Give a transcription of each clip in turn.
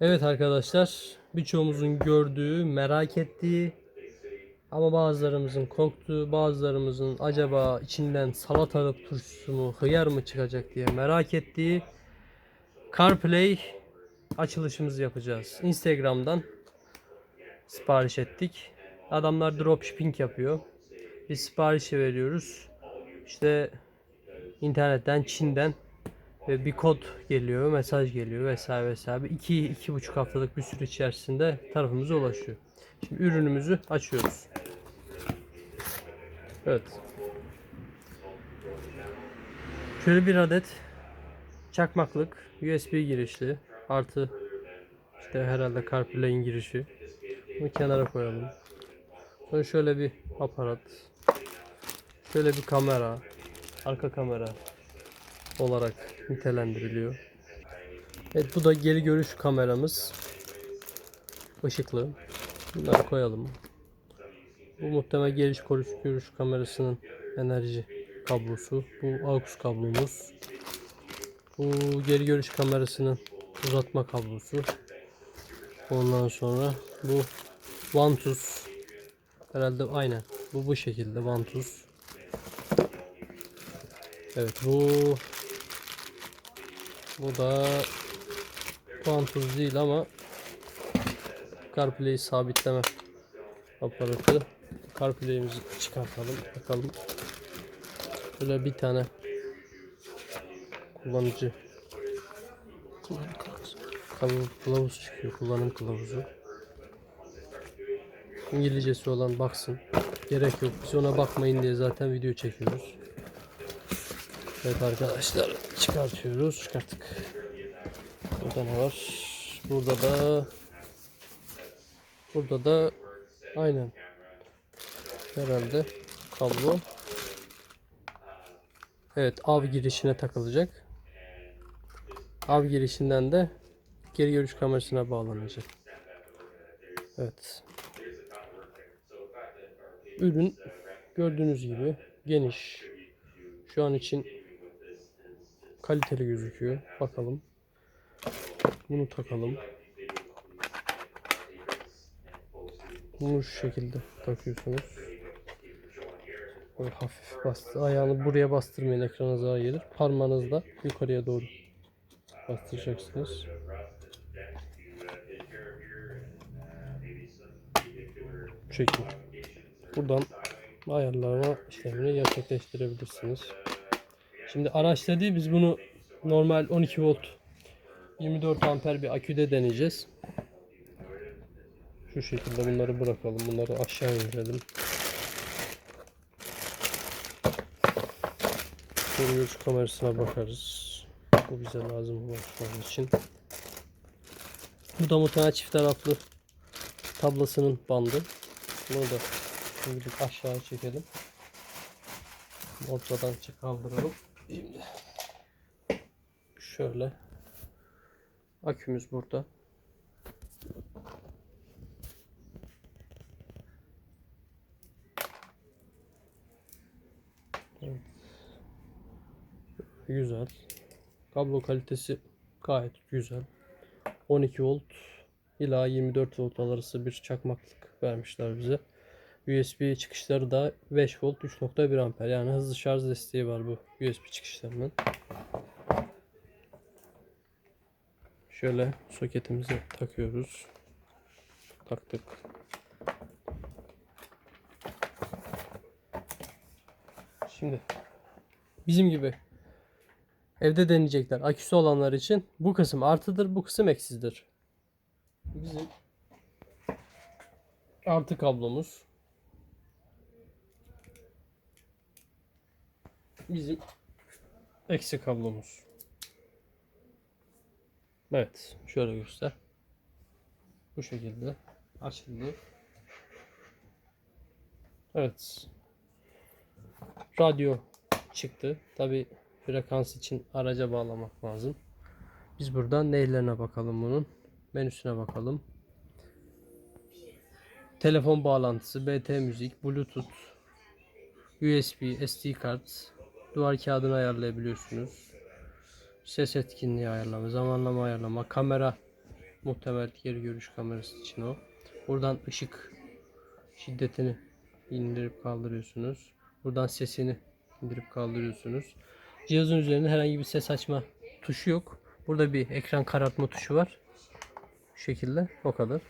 Evet arkadaşlar, birçoğumuzun gördüğü, merak ettiği ama bazılarımızın korktuğu, bazılarımızın acaba içinden salatalık turşusu mu, hıyar mı çıkacak diye merak ettiği CarPlay açılışımızı yapacağız. Instagram'dan sipariş ettik. Adamlar dropshipping yapıyor. Biz siparişi veriyoruz. İşte internetten, Çin'den ve bir kod geliyor, mesaj geliyor vesaire vesaire. 2 iki, buçuk haftalık bir süre içerisinde tarafımıza ulaşıyor. Şimdi ürünümüzü açıyoruz. Evet. Şöyle bir adet çakmaklık, USB girişli, artı işte herhalde CarPlay'in girişi. Bunu kenara koyalım. Sonra şöyle bir aparat. Şöyle bir kamera. Arka kamera olarak nitelendiriliyor. Evet bu da geri görüş kameramız. Işıklı. Bunları koyalım. Bu muhtemel geri görüş, görüş kamerasının enerji kablosu. Bu AUX kablomuz. Bu geri görüş kamerasının uzatma kablosu. Ondan sonra bu Vantus. Herhalde aynen. Bu bu şekilde Vantus. Evet bu bu da Vantus değil ama CarPlay sabitleme aparatı. CarPlay'imizi çıkartalım bakalım. Böyle bir tane kullanıcı kullanım kılavuzu. Kılavuz- Kılavuz çıkıyor. Kullanım kılavuzu. İngilizcesi olan baksın. Gerek yok. Biz ona bakmayın diye zaten video çekiyoruz. Evet arkadaşlar çıkartıyoruz. Çıkarttık. Burada ne var? Burada da Burada da aynen herhalde kablo. Evet av girişine takılacak. Av girişinden de geri görüş kamerasına bağlanacak. Evet. Ürün gördüğünüz gibi geniş. Şu an için kaliteli gözüküyor. Bakalım. Bunu takalım. Bunu şu şekilde takıyorsunuz. Böyle hafif bastı. Ayağını buraya bastırmayın ekrana zarar gelir. Parmağınızla yukarıya doğru bastıracaksınız. Bu. Buradan ayarlama işlemini gerçekleştirebilirsiniz. Şimdi araçta değil biz bunu normal 12 volt 24 amper bir aküde deneyeceğiz. Şu şekilde bunları bırakalım. Bunları aşağı indirelim. Görüyoruz kamerasına bakarız. Bu bize lazım an için. Bu da muhtemelen çift taraflı tablasının bandı. Bunu da şimdi aşağı çekelim. Ortadan kaldıralım. Şimdi şöyle akümüz burada. Evet. Güzel. Kablo kalitesi gayet güzel. 12 volt ila 24 volt arası bir çakmaklık vermişler bize. USB çıkışları da 5 volt 3.1 amper yani hızlı şarj desteği var bu USB çıkışlarının. Şöyle soketimizi takıyoruz. Taktık. Şimdi bizim gibi evde deneyecekler aküsü olanlar için bu kısım artıdır bu kısım eksidir. Bizim artı kablomuz bizim eksi kablomuz. Evet, şöyle göster. Bu şekilde açıldı. Evet. Radyo çıktı. Tabi frekans için araca bağlamak lazım. Biz buradan neylerine bakalım bunun. Menüsüne bakalım. Telefon bağlantısı, BT müzik, Bluetooth, USB, SD kart, duvar kağıdını ayarlayabiliyorsunuz. Ses etkinliği ayarlama, zamanlama ayarlama, kamera Muhtemel geri görüş kamerası için o. Buradan ışık şiddetini indirip kaldırıyorsunuz. Buradan sesini indirip kaldırıyorsunuz. Cihazın üzerinde herhangi bir ses açma tuşu yok. Burada bir ekran karartma tuşu var. Bu şekilde o kadar.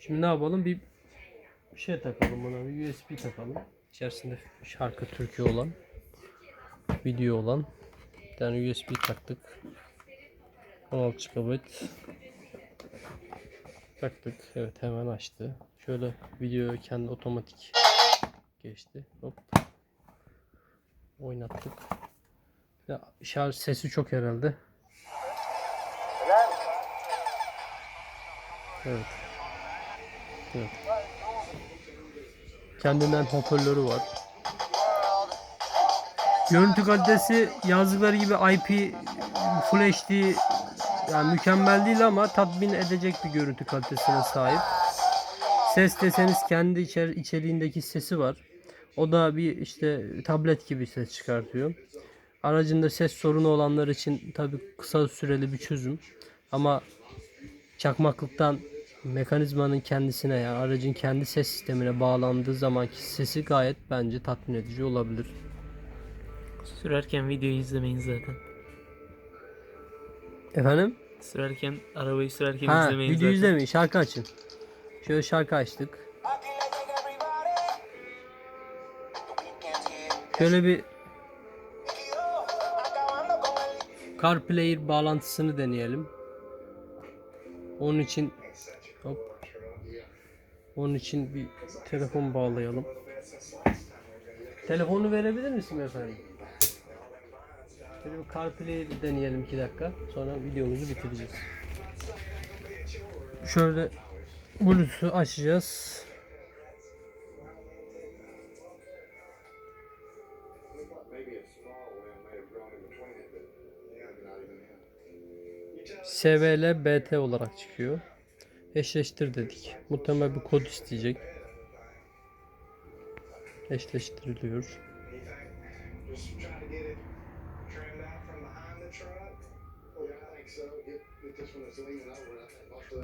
Şimdi ne yapalım? Bir şey takalım buna. Bir USB takalım. İçerisinde şarkı türkü olan video olan bir tane USB taktık. 16 GB taktık. Evet hemen açtı. Şöyle video kendi otomatik geçti. Hop. Oynattık. Ya şarj sesi çok herhalde. Evet. Evet. Kendinden hoparlörü var. Görüntü kalitesi yazdıkları gibi IP Full HD yani mükemmel değil ama tatmin edecek bir görüntü kalitesine sahip. Ses deseniz kendi içer içeriğindeki sesi var. O da bir işte tablet gibi ses çıkartıyor. Aracında ses sorunu olanlar için tabi kısa süreli bir çözüm. Ama çakmaklıktan mekanizmanın kendisine yani aracın kendi ses sistemine bağlandığı zamanki sesi gayet bence tatmin edici olabilir. Sürerken videoyu izlemeyin zaten. Efendim? Sürerken arabayı sürerken Ha, izlemeyin video zaten. izlemeyin, şarkı açın. Şöyle şarkı açtık. Şöyle bir CarPlay bağlantısını deneyelim. Onun için hop. Onun için bir telefon bağlayalım. Telefonu verebilir misin efendim? Şöyle bir CarPlay deneyelim 2 dakika. Sonra videomuzu bitireceğiz. Şöyle Bluetooth'u açacağız. SVL BT olarak çıkıyor. Eşleştir dedik. Muhtemel bir kod isteyecek. Eşleştiriliyor.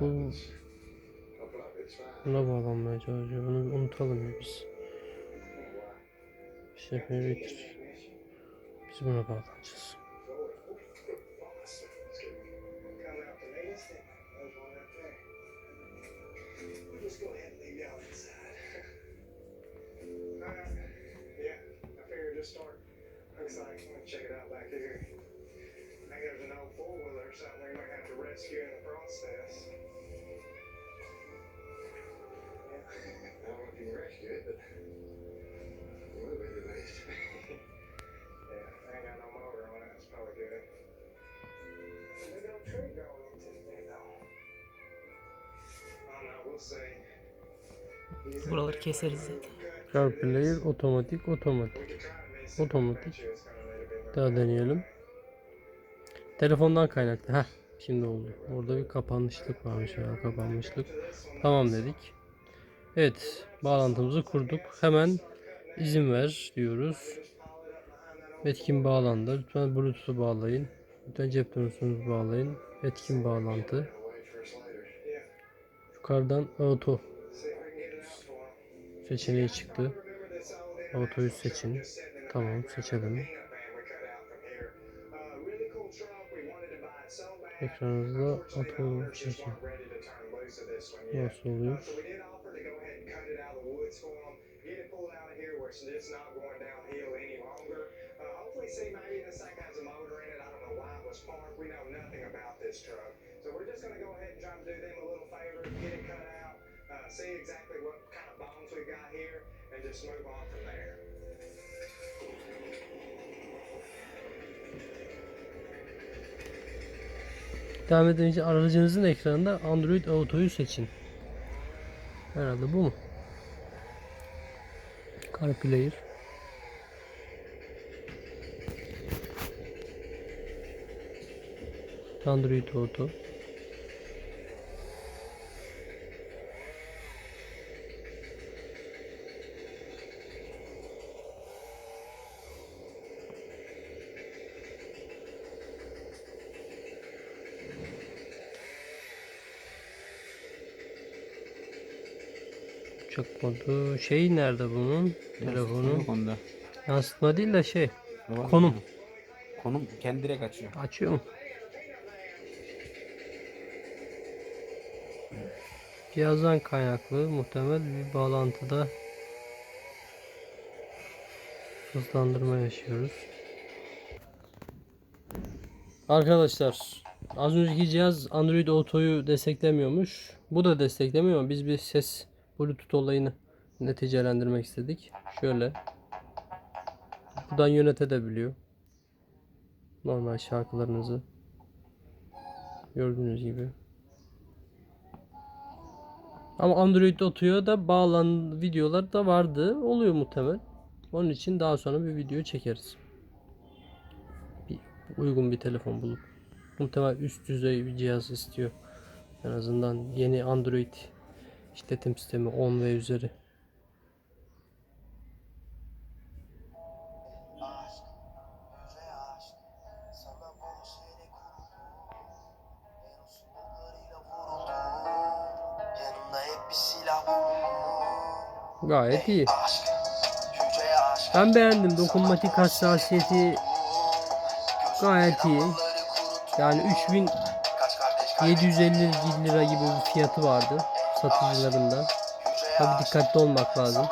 Bu buna bağlanmaya çalışıyor. Bunu unutalım ya biz. İşletmeyi bitir. Biz buna bağlanacağız. Check it out back here. I there's an old four wheeler or something we might have to rescue Buraları keseriz zaten. cut CarPlay otomatik otomatik. Otomatik. Daha deneyelim. Telefondan kaynaklı. Heh, şimdi oldu. Orada bir kapanmışlık varmış ya, kapanmışlık. Tamam dedik. Evet, bağlantımızı kurduk. Hemen izin ver diyoruz. Etkin bağlandı. Lütfen Bluetooth'u bağlayın. Lütfen cep telefonunuzu bağlayın. Etkin bağlantı. For him. seçeneği çıktı. Autoyu seçin. Tamam, seçelim. Ekranınızda auto seçin. Nasıl oluyor? We know see exactly what kind of bones we got here, and just move on from there. Devam edince aracınızın ekranında Android Auto'yu seçin. Herhalde bu mu? CarPlay. Android Auto. Uçak modu. Şey nerede bunun? Telefonu. Onda. Yansıtma değil de şey. Var Konum. Konum kendi direkt açıyor. Açıyor mu? Cihazdan kaynaklı muhtemel bir bağlantıda hızlandırma yaşıyoruz. Arkadaşlar az önceki cihaz Android Auto'yu desteklemiyormuş. Bu da desteklemiyor ama biz bir ses Bluetooth olayını neticelendirmek istedik. Şöyle. Buradan yönetebiliyor normal şarkılarınızı gördüğünüz gibi. Ama Android Auto'ya da bağlan videolar da vardı. Oluyor muhtemel. Onun için daha sonra bir video çekeriz. Bir uygun bir telefon bulup. Muhtemel üst düzey bir cihaz istiyor. En azından yeni Android işletim sistemi 10 ve üzeri. Gayet iyi. Ben beğendim. Dokunmatik hassasiyeti gayet iyi. Yani 3000 Kaç kardeş 750 lira gibi bir fiyatı vardı satıcılarından. Tabi dikkatli olmak lazım.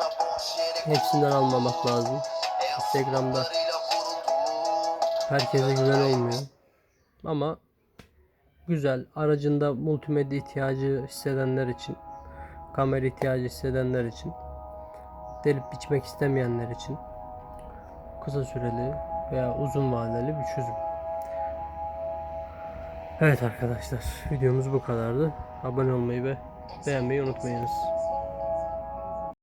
Hepsinden almamak lazım. Instagram'da herkese güven olmuyor. Ama güzel. Aracında multimedya ihtiyacı hissedenler için, kamera ihtiyacı hissedenler için, delip biçmek istemeyenler için kısa süreli veya uzun vadeli bir çözüm. Evet arkadaşlar videomuz bu kadardı. Abone olmayı ve beğenmeyi unutmayınız.